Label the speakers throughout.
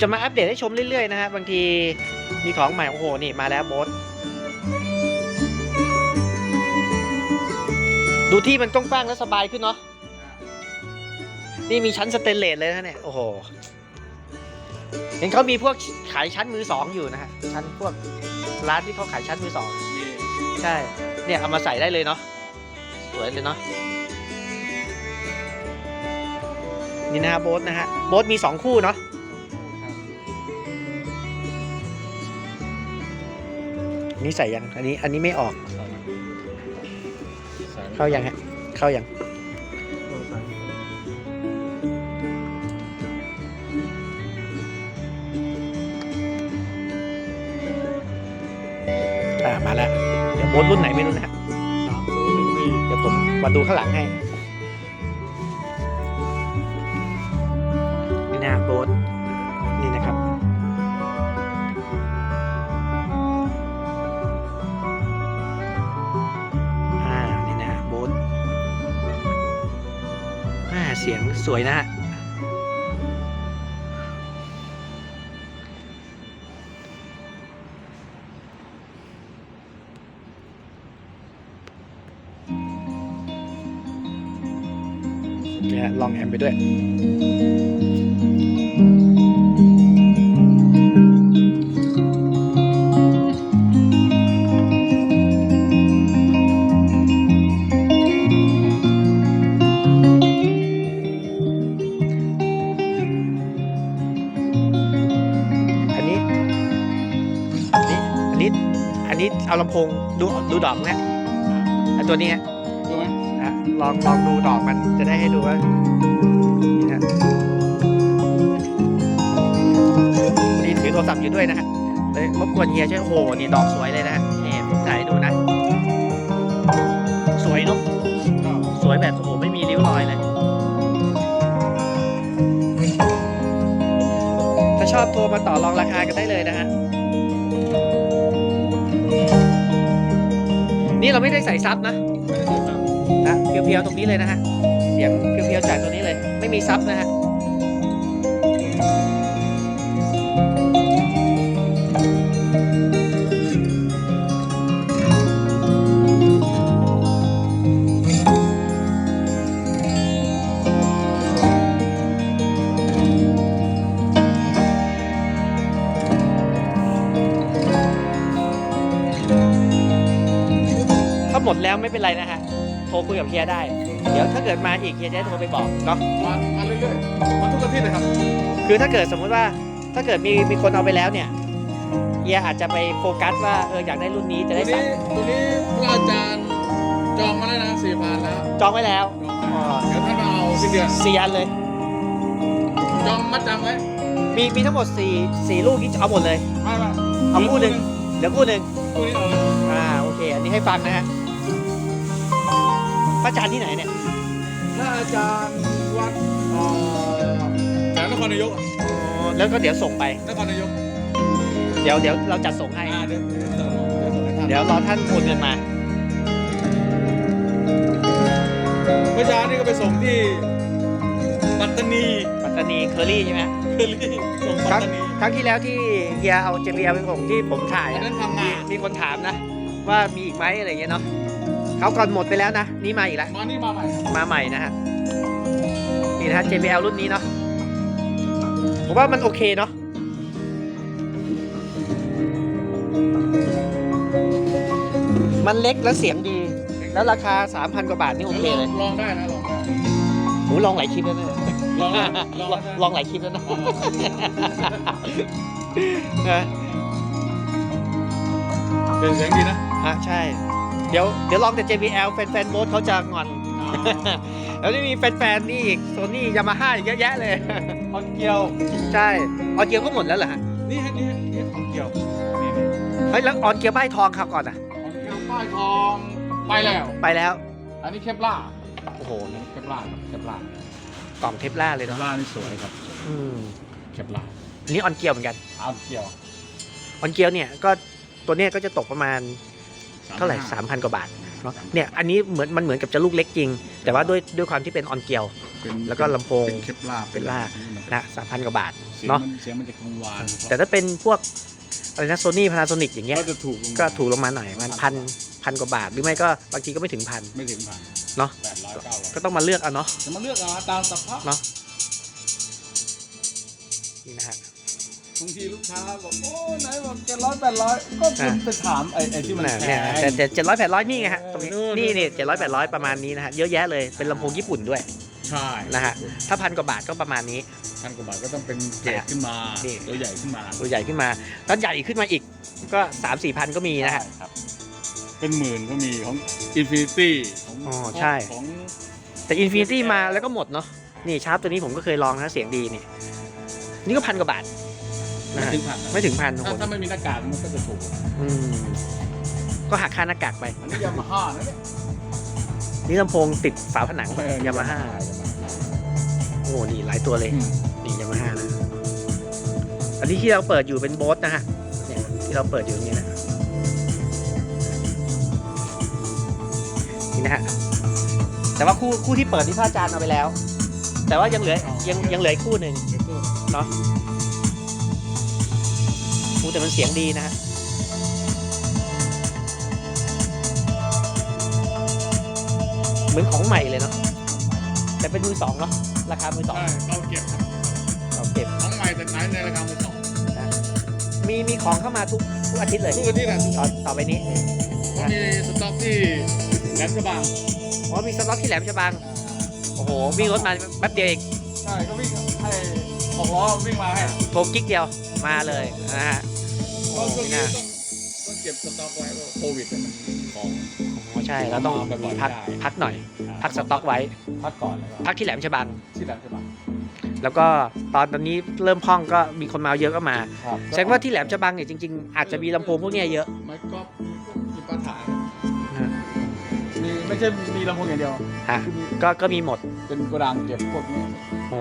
Speaker 1: จะมาอัปเดตให้ชมเรื่อยๆนะฮะบางทีมีของใหม่โอ้โหนี่มาแล้วโบสดูที่มันกว้างๆแล้วสบายขึ้นเนาะนี่มีชั้นสเตนเลสเลยนะเนี่ยโอ้โหเห็นเขามีพวกขายชั้นมือสองอยู่นะฮะชั้นพวกร้านที่เขาขายชั้นมือสองใช่ เนี่ยเอามาใส่ได้เลยเนาะสวยเลยเนาะนี่นะฮะโบ๊ทนะฮะโบ๊ทมีสองคู่เนาะ นนี้ใส่ยัง อันนี้ อันนี้ไม่ออก เข้ายังฮะ เข้ายัง อ่า มาแล้ว เดี๋ยวโบ๊ทรุ่นไหนไม่รู้นะฮะ
Speaker 2: สามศูนย์หนึ่งสี่
Speaker 1: เดี๋ยวผมมาดูข้างหลังให้นี่นะโบ๊ทนี่ สวยนะฮะเนี่ยลองแอมไปด้วย เอาลำโพงดูดูดอกนะอันตัวนี้ฮะ
Speaker 2: ดูไหม
Speaker 1: อะลองลองดูดอกมันจะได้ให้ดูว่านี่นะนี่ถือโทรศัพท์อยู่ด้วยนะฮะเลยรบกวนเฮียช่วยโอ้โหนี่ดอกสวยเลยนะฮะนี่ผมถ่ายให้ดูนะ สวยเนาะสวยแบบโอ้โหไม่มีริ้วรอยเลยถ้าชอบโทรมาต่อรองราคากันได้เลยนะฮะ นี่เราไม่ได้ใส่ซับนะนะเพียวๆตรงนี้เลยนะฮะเสียงเพียวๆจากตรงนี้เลย ไม่มีซับนะฮะ แล้วไม่เป็นไรนะฮะ โทรคุยกับเฮียได้ เดี๋ยวถ้าเกิดมาอีกเฮียจะได้โทรไปบอกเนาะ
Speaker 2: มามาเรื่อยๆมาทุกอาทิตย์เลยครับ
Speaker 1: คือถ้าเกิดสมมุติว่าถ้าเกิดมีมีคนเอาไปแล้วเนี่ยเฮียอาจจะไปโฟกัสว่าเอออยากได้รุ่นนี้จะ
Speaker 2: ตัว
Speaker 1: ได้สั่
Speaker 2: นี้
Speaker 1: ง
Speaker 2: ตัวนี้พระอาจารย์จองมาแล้วนะสี่พันแล้ว
Speaker 1: จองไว้แล้ว อ๋อ
Speaker 2: เดี๋ยวท่านมาเอาสิ้นเดือน
Speaker 1: สี่อันเลย
Speaker 2: จองมัดจำไว้
Speaker 1: มีมีทั้งหมดสี่สี่ลูกที่เอาหมดเลย
Speaker 2: ไม่ไม่
Speaker 1: เอาคู่หนึ่งเดี๋ยวคู่หนึ่ง
Speaker 2: คู่นี้เอาเลย
Speaker 1: อ่า โอเค อันนี้ให้ฟังนะฮะพ ระอาจารย์ที่ไหนเนี่ย
Speaker 2: พระอาจารย์วัดเอ่อแถวนครนายกอะ
Speaker 1: อ๋อแล้วก็เดี๋ยวส่งไป
Speaker 2: นครนายก
Speaker 1: เดี๋ยวเดี๋ยวเราจัดส่งให้
Speaker 2: อ่าเดี๋ยวเดี๋ยวส่งเดี๋ยวส่งให้ท่าน
Speaker 1: เดี๋ยวรอท่านโอนเงินมา
Speaker 2: เมื่อเช้านี่ก็ไปส่งที่ปัตตานี
Speaker 1: ปัตตานีเคอรี่ใช่ไหม
Speaker 2: เคอรี่ส่ง
Speaker 1: ค
Speaker 2: ปั
Speaker 1: รั้
Speaker 2: ต
Speaker 1: ง
Speaker 2: ตานี
Speaker 1: ครั้งที่แล้วที่เฮียเอา JBL ไปส่งที่ผมถ่าย
Speaker 2: อัน
Speaker 1: อะ
Speaker 2: นั้นพังงา
Speaker 1: มีคนถามนะ ว่ามีอีกไหมอะไรเงี้ยเนาะ เขาก่อนหมดไปแล้วนะ นี่มาอีกแล้ว
Speaker 2: มานี่มาใหม่
Speaker 1: มาใหม่นะฮะ นี่นะฮะ JBL รุ่นนี้เนาะ ผมว่ามันโอเคเนาะ มันเล็กแล้วเสียงดี แล้วราคา 3,000 กว่าบาทนี่โอเคเลย
Speaker 2: ลองได้นะลองได้
Speaker 1: โหลองหลายคลิปแล้วเนี่ย
Speaker 2: ลองได้ล
Speaker 1: ล
Speaker 2: อง
Speaker 1: อง
Speaker 2: ได้
Speaker 1: ลองหลายคลิปแล้วนะนะ
Speaker 2: เป็นเสียงดีนะ
Speaker 1: ฮะใช่ เดี๋ยวเดี๋ยวลองแต่ JBL แฟนๆโบ๊ทเขาจะงอน แล้วนี่มีแฟนๆนี่อีกโซนี่ยามาฮ่าอีกเยอะแยะเลย
Speaker 2: คอนเกียว
Speaker 1: ใช่ออนเกียวก็หมดแล้วเหรอฮะ
Speaker 2: นี่ฮะนี่ฮะนี่คอนเกียวนี่
Speaker 1: เฮ้ยแล้วออนเกียวป้ายทองครับก่อนอะ
Speaker 2: คอนเกียวป้ายทองไปแล้ว
Speaker 1: ไปแล้ว
Speaker 2: อันนี้เคปล่า
Speaker 1: โอ้โห
Speaker 2: เคปล่าครับเคปล่าก
Speaker 1: ล่องเทปล่าเลย
Speaker 2: เคป
Speaker 1: เนาะ
Speaker 2: ล่านี่สวยครับ
Speaker 1: อืม
Speaker 2: เคปล่า
Speaker 1: อันนี้ออนเกียวเหมือนกัน
Speaker 2: เอาเกียว
Speaker 1: ออนเกียวเนี่ยก็ตัวเนี้ยก็จะตกประมาณ เท่าไหร่สามพันกว่าบาทเนาะเนี่ยอันนี้เหมือนมันเหมือนกับจะลูกเล็กจริง แต่ว่าด้วยด้วยความที่เป็นออนเกียว
Speaker 2: เป็น
Speaker 1: แล้วก็ลำโพง
Speaker 2: เป็นเคปล่า
Speaker 1: เป็นล่า
Speaker 2: ลำโพ
Speaker 1: นะสามพันกว่าบาท
Speaker 2: เสียง
Speaker 1: เนาะ
Speaker 2: มันเสียงมันจะกังวาน
Speaker 1: แต่ถ้าเป็นพวกอะไรนะโซนี่พานาโซนิกอย่างเงี้ย
Speaker 2: ก็จะถูกลงมา
Speaker 1: ก็ถูกลงมาหน่อยมันพันพันกว่าบาท หรือไม่ก็บางทีก็ไม่ถึงพัน
Speaker 2: ไม่ถึงพัน
Speaker 1: เนาะ
Speaker 2: แปดร้อยเก้าร้อย
Speaker 1: ก็ต้องมาเลือกเอาเนาะ
Speaker 2: จะมาเลือกเอาตามสภาพ
Speaker 1: เนาะนี่นะฮะ
Speaker 2: บางทีลูกค้าบอกโอ้ไหนบอกเจ็ดร้อยแปดร้อยก็คุณ
Speaker 1: อะ
Speaker 2: ไปถามไอ้ไอ้ที่มัน
Speaker 1: เนี่ย
Speaker 2: แพ
Speaker 1: เนี่ย
Speaker 2: ง
Speaker 1: แต่แต่เจ็ดร้อยแปดร้อยนี่ไงฮะตรงนี้
Speaker 2: เออ
Speaker 1: นี่นี่เจ็ดร้อยแปดร้อยประมาณนี้นะฮะเยอะแยะเลยเป็นลำโพงญี่ปุ่นด้วย
Speaker 2: ใช่
Speaker 1: นะฮะถ้าพันกว่าบาทก็ประมาณนี้
Speaker 2: พันกว่าบาทก็ต้องเป็นเกรดขึ้นมา
Speaker 1: นี่
Speaker 2: ตัวใหญ่ขึ้นมา
Speaker 1: ตัวใหญ่ขึ้นมาถ้าใหญ่ขึ้นมาอีกก็สามสี่พันก็มีนะฮะ
Speaker 2: ใช่ครับ เป็นหมื่นก็มีของ Infinity ของ
Speaker 1: อ๋อใช่
Speaker 2: ของ
Speaker 1: แต่อินฟินิตี้มาแล้วก็หมดเนาะนี่ชาร์ปตัวนี้ผมก็เคยลองนะเสียงดีนี่นี่ก็พันกว่าบาท นะ
Speaker 2: ไม่
Speaker 1: ฮะ
Speaker 2: ถึงพัน
Speaker 1: ไม่ถึงพันโอ้
Speaker 2: ถ้า
Speaker 1: โห
Speaker 2: ถ้าไม่มีหน้ากากมันก็จะถูก
Speaker 1: อืมก็หักค่าหน้ากากไป
Speaker 2: อันนี้ยามาฮ่านะเนี่ย
Speaker 1: นี่ลำโพงติดฝาผนังยามาฮ่าโอ้โหนี่หลายตัวเลย
Speaker 2: อืม
Speaker 1: นี่ยามาฮ่านะอันนี้ที่เราเปิดอยู่เป็นโบสนะฮะเนี่ยที่เราเปิดอยู่ตรงนี้นะ นี่นะฮะ แต่ว่าคู่คู่ที่เปิดที่พระอาจารย์เอาไปแล้ว แต่ว่ายังเหลือยังยังเหลืออีกคู่หนึ่ง
Speaker 2: เดี๋ยวตัว
Speaker 1: เนาะคู่ แต่มันเสียงดีนะฮะเหมือนของใหม่เลยเนาะแต่เป็นมือสองเนาะราคามือสอง
Speaker 2: ใช่เราเก็บครับ
Speaker 1: เราเก็บ
Speaker 2: ทั้งใหม่แต่ขายในราคามือสอง
Speaker 1: มีมีของเข้ามาทุกทุกอาทิตย์เลย
Speaker 2: ทุกวันที่แหละทุก
Speaker 1: ต่อต่อไปนี้
Speaker 2: วันมีสต็อกที่แหลมฉบัง
Speaker 1: อ๋อมีสล็อตที่แหลมฉบังโอ้โหวิ่งรถมาแป๊บเดียวเอง
Speaker 2: ใช่ก็วิ่งให้หกล้อวิ่งมาให้
Speaker 1: โทรกิ๊กเดียวมาเลยนะฮะ
Speaker 2: เพ
Speaker 1: โอ้
Speaker 2: ราะช่วง
Speaker 1: ไม่
Speaker 2: นี้
Speaker 1: น่า
Speaker 2: ต้องต้องเก็บสต็อกไว้เพราะโควิดเนี่ยมันของ
Speaker 1: อ๋อใช่เราต้อง
Speaker 2: มาบ่อยๆ
Speaker 1: พัก
Speaker 2: ไม่ได้
Speaker 1: พักหน่อย พักสต็อกไว้
Speaker 2: พักก่อนแล้วก็
Speaker 1: พักที่แหลมฉบัง
Speaker 2: ที่แหลมฉบัง
Speaker 1: แล้วก็ตอนตอนนี้เริ่มพองก็มีคนมาเยอะก็มา
Speaker 2: ครับ
Speaker 1: แสดงว่าที่แหลมฉบังเนี่ยจริงๆอาจจะมีลำโพงพวกเนี้ยเยอะ
Speaker 2: ไม้กอล์ฟมีพวกมีปลาถ่าน
Speaker 1: นะ
Speaker 2: มีไม่ใช่มีลำโพงอย่างเดียว
Speaker 1: ฮะ
Speaker 2: คือมี
Speaker 1: ก็ก็มีหมด
Speaker 2: เป็นโกดังเก็บพวกนี้
Speaker 1: โอ้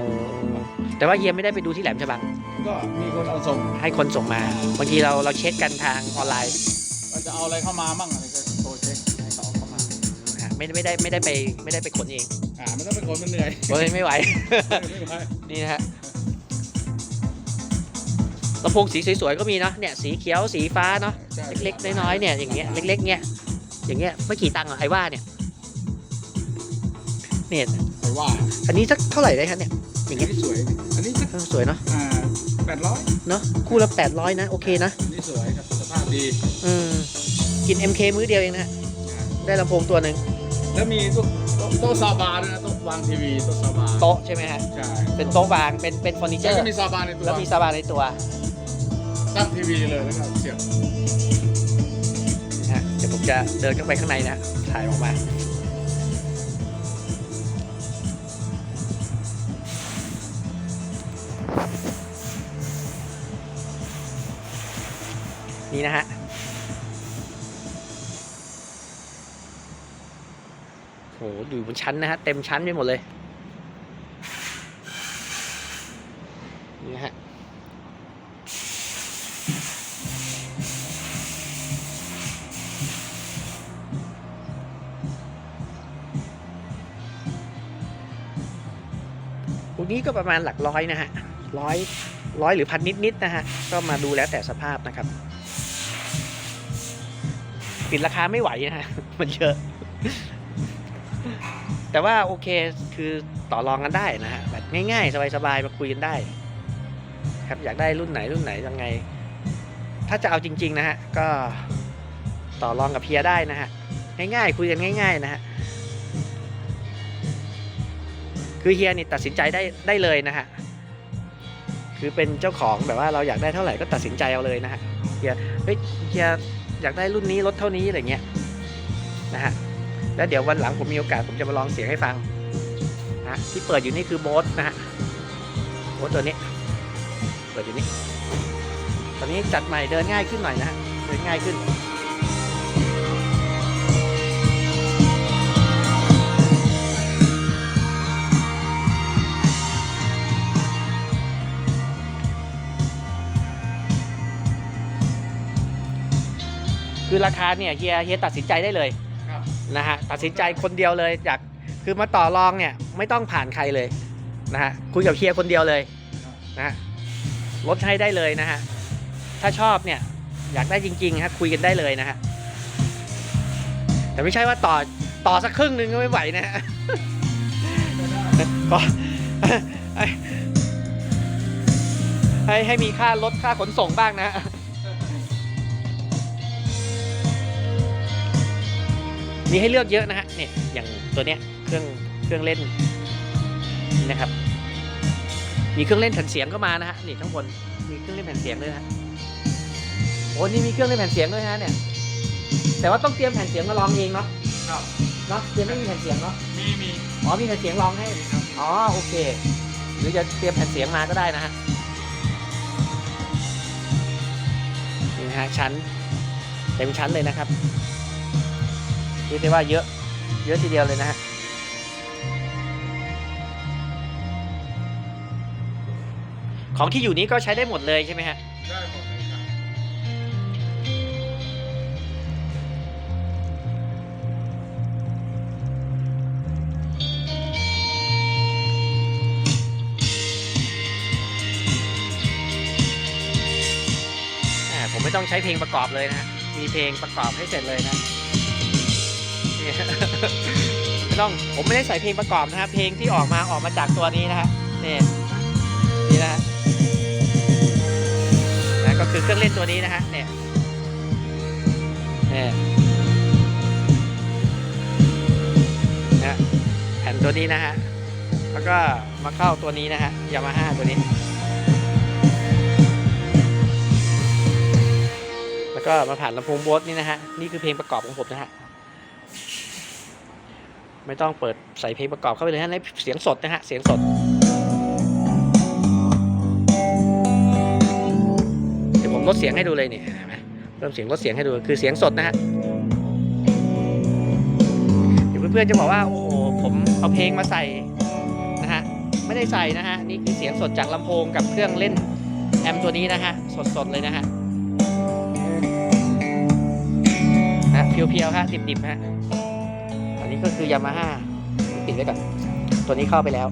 Speaker 1: แต่ว่าเฮียไม่ได้ไปดูที่แหลมฉบัง
Speaker 2: ก็มีคนเอาส่ง
Speaker 1: ให้คนส่งมา บางทีเราเราเช็คกันทางออนไลน์
Speaker 2: ว่าจะเอาอะไรเข้ามามั่งอะไรก็โทรเช็คให้เขาเอาเข้ามา
Speaker 1: นะฮะไม่ไม่ได้ไม่ได้ไปไม่ได้ไปขนเอง
Speaker 2: อ่าไม่ต้องเป็นคนมันเหนื่อย
Speaker 1: เฮ้ยไม่ไหว
Speaker 2: ไม่ไหว
Speaker 1: นี่นะฮะลำโพงสีสวยๆก็มีเนาะเนี่ยสีเขียวสีฟ้าเนาะ
Speaker 2: ใช่
Speaker 1: เล็กๆน้อยๆเนี่ยอย่างเงี้ยเล็กๆเนี่ย อย่างเงี้ยไม่กี่ตังค์หรอกไอ้ว่าเนี่ยเนี่ย
Speaker 2: ไปว่า
Speaker 1: อันนี้สักเท่าไหร่ได้ครับเนี่ยอ
Speaker 2: อั
Speaker 1: ย่านงเงี้ย
Speaker 2: นี้สวย อันนี้สัก
Speaker 1: เออสวยเนาะ
Speaker 2: อ่าแปดร้อย
Speaker 1: เนาะคู่ละแปดร้อยนะโอเคนะ
Speaker 2: อันนี้สวยครับสภาพดี
Speaker 1: อืมกิน MK มื้อเดียวเองนะฮะได้ลำโพงตัวหนึ่ง
Speaker 2: แล้วมีโต๊ะโต๊ะโต๊ะซาบาด้วยนะโต๊ะวางทีวีโต๊ะซาบา
Speaker 1: โต๊ะใช่ไหมฮะ
Speaker 2: ใช่
Speaker 1: เป็นโต๊ะวางเป็นเป็นเฟอร์นิเจอ
Speaker 2: แล้ว
Speaker 1: ร์
Speaker 2: ก็มีซาบาในตัว
Speaker 1: แล้วมีซาบาในตัว
Speaker 2: ตั้งทีวีเลยแล้วก็เสียบ
Speaker 1: นะฮะเดี๋ยวผมจะเดินเข้าไปข้างในนะถ่ายออกมานี่นะฮะ โห อยู่บนชั้นนะฮะ เต็มชั้นไปหมดเลย้ก็ประมาณหลักร้อยนะฮะร้อยร้อยหรือพันนิดๆนะฮะก็มาดูแล้วแต่สภาพนะครับปิดราคาไม่ไหวนะฮะมันเยอะ แต่ว่าโอเคคือต่อรองกันได้นะฮะแบบง่ายๆ สบายๆมาคุยกันได้ ครับอยากได้รุ่นไหนรุ่นไหนยังไง ถ้าจะเอาจริง ๆ นะฮะก็ต่อรองกับเพียได้นะฮะง่ายๆ คุยกันง่าย ๆ นะฮะ คือเฮียนี่ตัดสินใจได้ได้เลยนะฮะคือเป็นเจ้าของแบบว่าเราอยากได้เท่าไหร่ก็ตัดสินใจเอาเลยนะฮะเฮียเฮ้ยเฮียอยากได้รุ่นนี้ลดเท่านี้อะไรเงี้ยนะฮะแล้วเดี๋ยววันหลังผมมีโอกาสผมจะมาลองเสียงให้ฟังนะฮะที่เปิดอยู่นี่คือโบสนะฮะโบสตัวนี้ เปิดอยู่นี่ตอนนี้จัดใหม่เดินง่ายขึ้นหน่อยนะฮะเดินง่ายขึ้น คือราคาเนี่ยเฮียเฮียตัดสินใจได้เลย
Speaker 2: ครับ
Speaker 1: นะฮะตัดสินใจคนเดียวเลยอยากคือมาต่อรองเนี่ยไม่ต้องผ่านใครเลยนะฮะคุยกับเฮียคนเดียวเลยนะฮะลดให้ได้เลยนะฮะถ้าชอบเนี่ยอยากได้จริงๆฮะคุยกันได้เลยนะฮะแต่ไม่ใช่ว่าต่อต่อสักครึ่งหนึ่งก็ไม่ไหวนะฮะก็ให้ให้ให้มีค่าลดค่าขนส่งบ้างนะ มีให้เลือกเยอะนะฮะเนี่ยอย่างตัวเนี้ยเครื่องเครื่องเล่นนี่นะครับ มีเครื่องเล่นแผ่นเสียงก็มานะฮะนี่ข้างบนมีเครื่องเล่นแผ่นเสียงด้วยนะฮะโอ้นี่มีเครื่องเล่นแผ่นเสียงด้วยนะฮะเนี่ย แต่ว่าต้องเตรียมแผ่นเสียงมาลองเองเนาะ
Speaker 2: ครับ
Speaker 1: เนาะเตรียมไม่มีแผ่นเสียงเนาะ
Speaker 2: มีมี
Speaker 1: อ๋อมีแผ่นเสียงรองให้อ๋อโอเค หรือจะเตรียมแผ่นเสียงมาก็ได้นะฮะนี่นะฮะชั้นเต็มชั้นเลยนะครับ เรียกได้ว่าเยอะ เยอะทีเดียวเลยนะฮะของที่อยู่นี้ก็ใช้ได้หมดเลยใช่ไหมฮะ
Speaker 2: ได้หมดเลยครับ
Speaker 1: อ่าผมไม่ต้องใช้เพลงประกอบเลยนะฮะมีเพลงประกอบให้เสร็จเลยนะ นี่ไม่ต้องผมไม่ได้ใส่เพลงประกอบนะฮะเพลงที่ออกมาออกมาจากตัวนี้นะฮะนี่นี่นะฮะนะก็คือเครื่องเล่นตัวนี้นะฮะเนี่ยเนี่ยนะฮะแผ่นตัวนี้นะฮะแล้วก็มาเข้าตัวนี้นะฮะยามาฮ่าตัวนี้ แล้วก็มาผ่านลำโพงโบสนี่นะฮะนี่คือเพลงประกอบของผมนะฮะ ไม่ต้องเปิดใส่เพลงประกอบเข้าไปเลยฮะในเสียงสดนะฮะ เสียงสด เดี๋ยวผมลดเสียงให้ดูเลยเนี่ยเห็นไหมเพิ่มเสียงลดเสียงให้ดู คือเสียงสดนะฮะเดี๋ยวเพื่อนๆจะบอกว่า โอ้โห ผมเอาเพลงมาใส่นะฮะ ไม่ได้ใส่นะฮะ นี่คือเสียงสดจากลำโพงกับเครื่องเล่นแอมตัวนี้นะฮะ สดๆเลยนะฮะนะเพียวๆฮะ ดิบๆฮะ นี้ก็คือยามาฮ่าปิดไว้ก่อน ตัวนี้เข้าไปแล้ว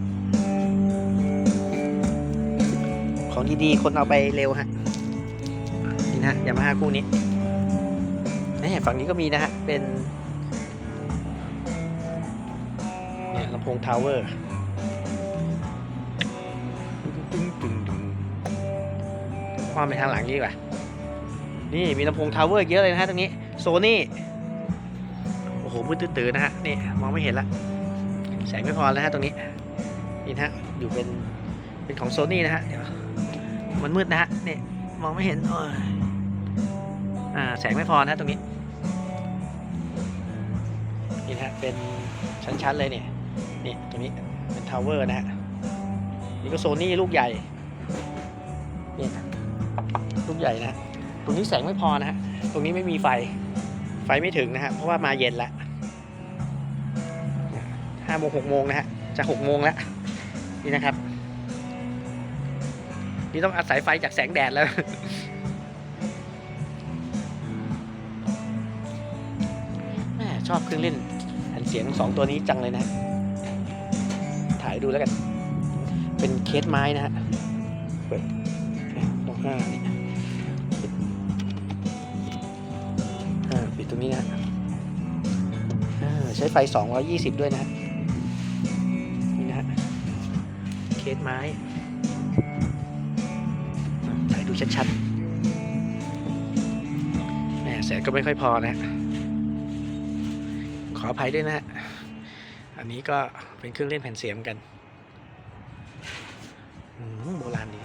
Speaker 1: ของดีๆ คนเอาไปเร็วฮะ นี่นะยามาฮ่าคู่นี้นี่ฝั่งนี้ก็มีนะฮะ เป็นเนี่ยลำโพงทาวเวอร์ความไปทางหลังนี้ดีกว่า นี่มีลำโพงทาวเวอร์เยอะเลยนะฮะตรงนี้ โซนี่ หมืดตื้อๆนะฮะนี่มองไม่เห็นละแสงไม่พอแล้วฮะตรงนี้นี่นะฮะอยู่เป็นเป็นของโซนี่นะฮะเดี๋ยวมันมืดนะฮะนี่มองไม่เห็นโอ้ยอ่าแสงไม่พอนะฮะตรงนี้นี่ฮะเป็นชั้นๆเลยเนี่ยนี่ตรงนี้เป็นทาวเวอร์นะฮะนี่ก็โซนี่ลูกใหญ่นี่ลูกใหญ่นะฮะตรงนี้แสงไม่พอนะฮะตรงนี้ไม่มีไฟไฟไม่ถึงนะฮะเพราะว่ามาเย็นแล้ว ห้าโมงหกโมงนะฮะจะหกโมงแล้วนี่นะครับ นี่ต้องอาศัยไฟจากแสงแดดแล้วแม่ชอบเครื่องเล่นแผ่นเสียงสองตัวนี้จังเลยนะ ถ่ายดูแล้วกัน เป็นเคสไม้นะฮะเปิดตรงห้านี่ปิดอ่าปิดตรงนี้นะฮะใช้ไฟ 220 ด้วยนะ เคสไม้อ่าถ่ายดูชัดๆแหมแสงก็ไม่ค่อยพอนะ ขออภัยด้วยนะฮะอันนี้ก็เป็นเครื่องเล่นแผ่นเสียงกันโบราณดี